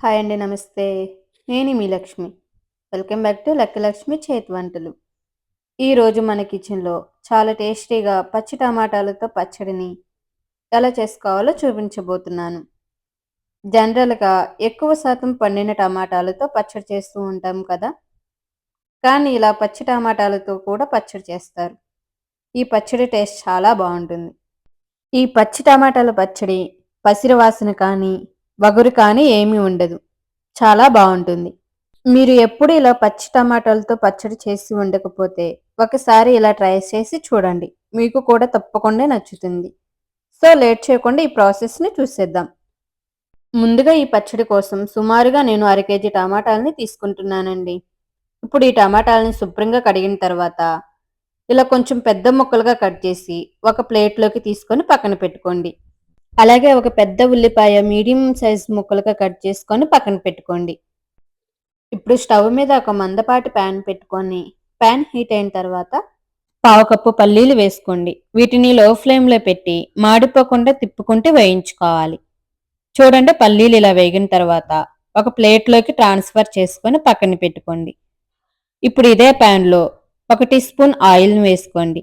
Hi అండి నమస్తే. నేను మీ Lakshmi. Welcome back to lucky Lakshmi చేతి వంటలు. ఈరోజు మన కిచెన్లో చాలా టేస్టీగా పచ్చి టమాటాలతో పచ్చడిని ఎలా చేసుకోవాలో చూపించబోతున్నాను. జనరల్గా ఎక్కువ శాతం పండిన టమాటాలతో పచ్చడి చేస్తూ ఉంటాం కదా? కానీ ఇలా పచ్చి టమాటాలతో కూడా పచ్చడి చేస్తారు. ఈ పచ్చడి టేస్ట్ చాలా బాగుంటుంది. ఈ పచ్చి టమాటాల పచ్చడి పసిరి వాసన కానీ వగురు కానీ ఏమీ ఉండదు. చాలా బాగుంటుంది. మీరు ఎప్పుడు ఇలా పచ్చి టమాటాలతో పచ్చడి చేసి ఉండకపోతే ఒకసారి ఇలా ట్రై చేసి చూడండి. మీకు కూడా తప్పకుండా నచ్చుతుంది. సో లేట్ చేయకుండా ఈ ప్రాసెస్ని చూసేద్దాం. ముందుగా ఈ పచ్చడి కోసం సుమారుగా నేను అర కేజీ టమాటాలని తీసుకుంటున్నానండి. ఇప్పుడు ఈ టమాటాలని శుభ్రంగా కడిగిన తర్వాత ఇలా కొంచెం పెద్ద ముక్కలుగా కట్ చేసి ఒక ప్లేట్లోకి తీసుకొని పక్కన పెట్టుకోండి. అలాగే ఒక పెద్ద ఉల్లిపాయ మీడియం సైజ్ ముక్కలుగా కట్ చేసుకొని పక్కన పెట్టుకోండి. ఇప్పుడు స్టవ్ మీద ఒక మందపాటి ప్యాన్ పెట్టుకొని ప్యాన్ హీట్ అయిన తర్వాత పావు కప్పు పల్లీలు వేసుకోండి. వీటిని లో ఫ్లేమ్లో పెట్టి మాడిపోకుండా తిప్పుకుంటూ వేయించుకోవాలి. చూడండి పల్లీలు ఇలా వేగిన తర్వాత ఒక ప్లేట్లోకి ట్రాన్స్ఫర్ చేసుకొని పక్కన పెట్టుకోండి. ఇప్పుడు ఇదే ప్యాన్లో ఒక టీ స్పూన్ ఆయిల్ని వేసుకోండి.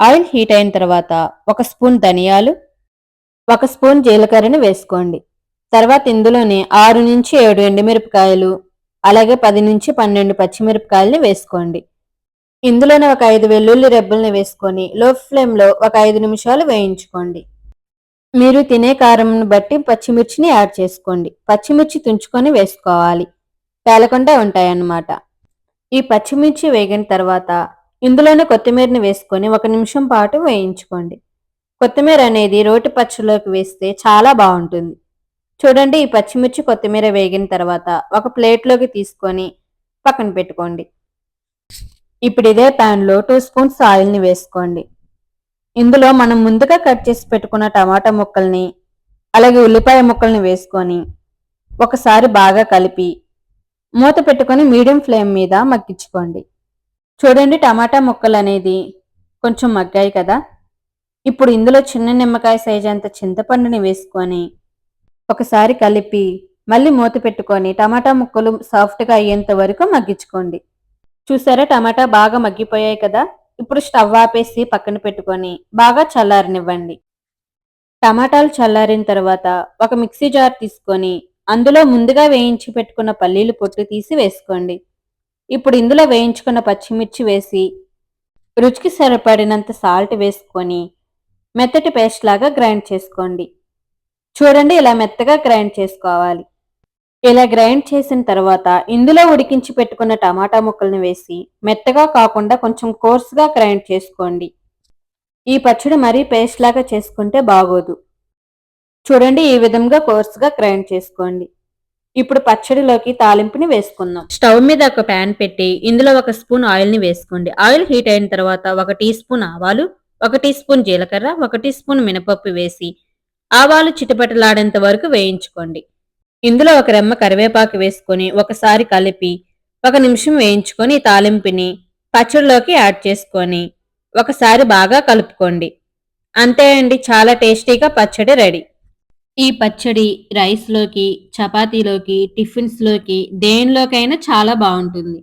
ఆయిల్ హీట్ అయిన తర్వాత ఒక స్పూన్ ధనియాలు ఒక స్పూన్ జీలకర్రని వేసుకోండి. తర్వాత ఇందులోనే ఆరు నుంచి ఏడు ఎండుమిరపకాయలు అలాగే పది నుంచి పన్నెండు పచ్చిమిరపకాయలని వేసుకోండి. ఇందులోనే ఒక ఐదు వెల్లుల్లి రెబ్బల్ని వేసుకొని లో ఫ్లేమ్లో ఒక ఐదు నిమిషాలు వేయించుకోండి. మీరు తినే కారంను బట్టి పచ్చిమిర్చిని యాడ్ చేసుకోండి. పచ్చిమిర్చి తుంచుకొని వేసుకోవాలి. పేలకుండా ఉంటాయన్నమాట. ఈ పచ్చిమిర్చి వేగిన తర్వాత ఇందులోనే కొత్తిమీరని వేసుకొని ఒక నిమిషం పాటు వేయించుకోండి. కొత్తిమీర అనేది రోటి పచ్చులోకి వేస్తే చాలా బాగుంటుంది. చూడండి ఈ పచ్చిమిర్చి కొత్తిమీర వేగిన తర్వాత ఒక ప్లేట్లోకి తీసుకొని పక్కన పెట్టుకోండి. ఇప్పుడు ఇదే ప్యాన్లో టూ స్పూన్స్ ఆయిల్ని వేసుకోండి. ఇందులో మనం ముందుగా కట్ చేసి పెట్టుకున్న టమాటా ముక్కల్ని అలాగే ఉల్లిపాయ ముక్కల్ని వేసుకొని ఒకసారి బాగా కలిపి మూత పెట్టుకొని మీడియం ఫ్లేమ్ మీద మగ్గించుకోండి. చూడండి టమాటా ముక్కలు అనేది కొంచెం మగ్గాయి కదా. ఇప్పుడు ఇందులో చిన్న నిమ్మకాయ సైజ్ అంత చింతపండుని వేసుకొని ఒకసారి కలిపి మళ్ళీ మూత పెట్టుకొని టమాటా ముక్కలు సాఫ్ట్గా అయ్యేంత వరకు మగ్గించుకోండి. చూసారా టమాటా బాగా మగ్గిపోయాయి కదా? ఇప్పుడు స్టవ్ ఆపేసి పక్కన పెట్టుకొని బాగా చల్లారనివ్వండి. టమాటాలు చల్లారిన తర్వాత ఒక మిక్సీ జార్ తీసుకొని అందులో ముందుగా వేయించి పెట్టుకున్న పల్లీలు పొట్టు తీసి వేసుకోండి. ఇప్పుడు ఇందులో వేయించుకున్న పచ్చిమిర్చి వేసి రుచికి సరిపడినంత సాల్ట్ వేసుకొని మెత్తటి పేస్ట్ లాగా గ్రైండ్ చేసుకోండి. చూడండి ఇలా మెత్తగా గ్రైండ్ చేసుకోవాలి. ఇలా గ్రైండ్ చేసిన తర్వాత ఇందులో ఉడికించి పెట్టుకున్న టమాటా ముక్కల్ని వేసి మెత్తగా కాకుండా కొంచెం కోర్స్గా గ్రైండ్ చేసుకోండి. ఈ పచ్చడి మరీ పేస్ట్ లాగా చేసుకుంటే బాగోదు. చూడండి ఈ విధంగా కోర్స్గా గ్రైండ్ చేసుకోండి. ఇప్పుడు పచ్చడిలోకి తాలింపుని వేసుకుందాం. స్టవ్ మీద ఒక ప్యాన్ పెట్టి ఇందులో ఒక స్పూన్ ఆయిల్ని వేసుకోండి. ఆయిల్ హీట్ అయిన తర్వాత ఒక టీ స్పూన్ ఆవాలు ఒక టీ స్పూన్ జీలకర్ర ఒక టీ స్పూన్ మినపప్పు వేసి ఆవాలు చిటపటలాడేంత వరకు వేయించుకోండి. ఇందులో ఒక రెమ్మ కరివేపాకు వేసుకొని ఒకసారి కలిపి ఒక నిమిషం వేయించుకొని తాలింపుని పచ్చడిలోకి యాడ్ చేసుకొని ఒకసారి బాగా కలుపుకోండి. అంతే అండి చాలా టేస్టీగా పచ్చడి రెడీ. ఈ పచ్చడి రైస్లోకి చపాతీలోకి టిఫిన్స్లోకి దేనిలోకైనా చాలా బాగుంటుంది.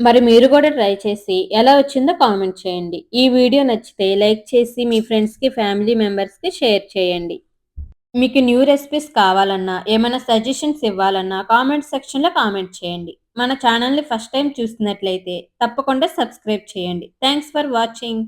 మరి మీరు కూడా ట్రై చేసి ఎలా వచ్చిందో కామెంట్ చేయండి. ఈ వీడియో నచ్చితే లైక్ చేసి మీ ఫ్రెండ్స్కి ఫ్యామిలీ మెంబర్స్కి షేర్ చేయండి. మీకు న్యూ రెసిపీస్ కావాలన్నా ఏమైనా సజెషన్స్ ఇవ్వాలన్నా కామెంట్ సెక్షన్లో కామెంట్ చేయండి. మన ఛానల్ని ఫస్ట్ టైం చూసినట్లయితే తప్పకుండా సబ్స్క్రైబ్ చేయండి. Thanks for watching